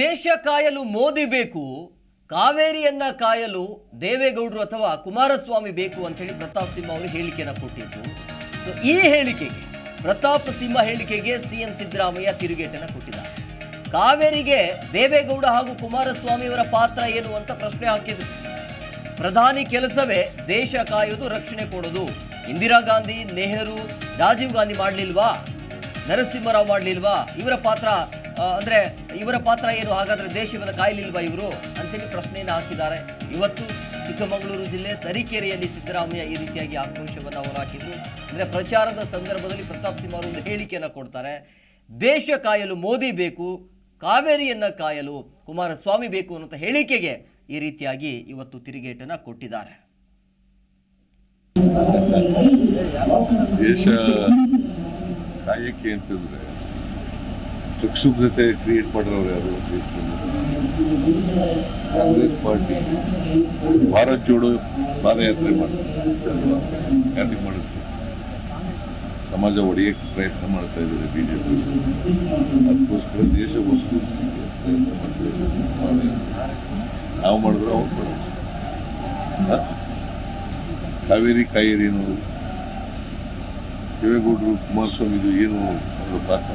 ದೇಶ ಕಾಯಲು ಮೋದಿ ಬೇಕು, ಕಾವೇರಿಯನ್ನ ಕಾಯಲು ದೇವೇಗೌಡರು ಅಥವಾ ಕುಮಾರಸ್ವಾಮಿ ಬೇಕು ಅಂತ ಹೇಳಿ ಪ್ರತಾಪ್ ಸಿಂಹ ಅವರು ಹೇಳಿಕೆಯನ್ನು ಕೊಟ್ಟಿದ್ದು ಸೊ ಈ ಹೇಳಿಕೆಗೆ, ಪ್ರತಾಪ್ ಸಿಂಹ ಹೇಳಿಕೆಗೆ ಸಿಎಂ ಸಿದ್ದರಾಮಯ್ಯ ತಿರುಗೇಟನ್ನು ಕೊಟ್ಟಿದ್ದಾರೆ. ಕಾವೇರಿಗೆ ದೇವೇಗೌಡ ಹಾಗೂ ಕುಮಾರಸ್ವಾಮಿ ಅವರ ಪಾತ್ರ ಏನು ಅಂತ ಪ್ರಶ್ನೆ ಹಾಕಿದ್ರು. ಪ್ರಧಾನಿ ಕೆಲಸವೇ ದೇಶ ಕಾಯೋದು, ರಕ್ಷಣೆ ಕೊಡೋದು. ಇಂದಿರಾ ಗಾಂಧಿ, ನೆಹರು, ರಾಜೀವ್ ಗಾಂಧಿ ಮಾಡಲಿಲ್ವಾ? ನರಸಿಂಹರಾವ್ ಮಾಡಲಿಲ್ವಾ? ಇವರ ಪಾತ್ರ ಅಂದ್ರೆ ಇವರ ಪಾತ್ರ ಏನು? ಹಾಗಾದ್ರೆ ದೇಶವನ್ನು ಕಾಯಲಿಲ್ವಾ ಇವರು? ಅಂತೇಳಿ ಪ್ರಶ್ನೆಯನ್ನು ಹಾಕಿದ್ದಾರೆ. ಇವತ್ತು ಚಿಕ್ಕಮಗಳೂರು ಜಿಲ್ಲೆ ತರೀಕೆರೆಯಲ್ಲಿ ಸಿದ್ದರಾಮಯ್ಯ ಈ ರೀತಿಯಾಗಿ ಆಕ್ರೋಶವನ್ನು ಅವರು ಹಾಕಿದ್ರು. ಅಂದ್ರೆ ಪ್ರಚಾರದ ಸಂದರ್ಭದಲ್ಲಿ ಪ್ರತಾಪ್ ಸಿಂಹ ಅವರು ಒಂದು ಹೇಳಿಕೆಯನ್ನು ಕೊಡ್ತಾರೆ. ದೇಶ ಕಾಯಲು ಮೋದಿ ಬೇಕು, ಕಾವೇರಿಯನ್ನ ಕಾಯಲು ಕುಮಾರಸ್ವಾಮಿ ಬೇಕು ಅನ್ನುವಂಥ ಹೇಳಿಕೆಗೆ ಈ ರೀತಿಯಾಗಿ ಇವತ್ತು ತಿರುಗೇಟನ್ನು ಕೊಟ್ಟಿದ್ದಾರೆ. ದೇಶ ಕಾಯಕ್ಕೆ ಅಂತಂದ್ರೆ ಪ್ರಕ್ಷುಬ್ಧತೆ ಕ್ರಿಯೇಟ್ ಮಾಡಿರೋರು ಯಾರು ಕಾಂಗ್ರೆಸ್ ಪಾರ್ಟಿ ಭಾರತ್ ಜೋಡೋ ಪಾದಯಾತ್ರೆ ಯಾರಿಗೆ ಮಾಡಿದ್ರು ಸಮಾಜ ಒಡೆಯಕ್ಕೆ ಪ್ರಯತ್ನ ಮಾಡ್ತಾ ಇದ್ದಾರೆ ಬಿಜೆಪಿ. ಅದಕ್ಕೋಸ್ಕರ ದೇಶ ವಸ್ತು ನಾವು ಮಾಡಿದ್ರೆ ಅವ್ರು ಮಾಡೋದು. ಕಾವೇರಿ, ಕಾಯಿರಿ ಅನ್ನೋದು. ದೇವೇಗೌಡರು ಕುಮಾರಸ್ವಾಮಿದು ಏನು ಅವರ ಪಾತ್ರ?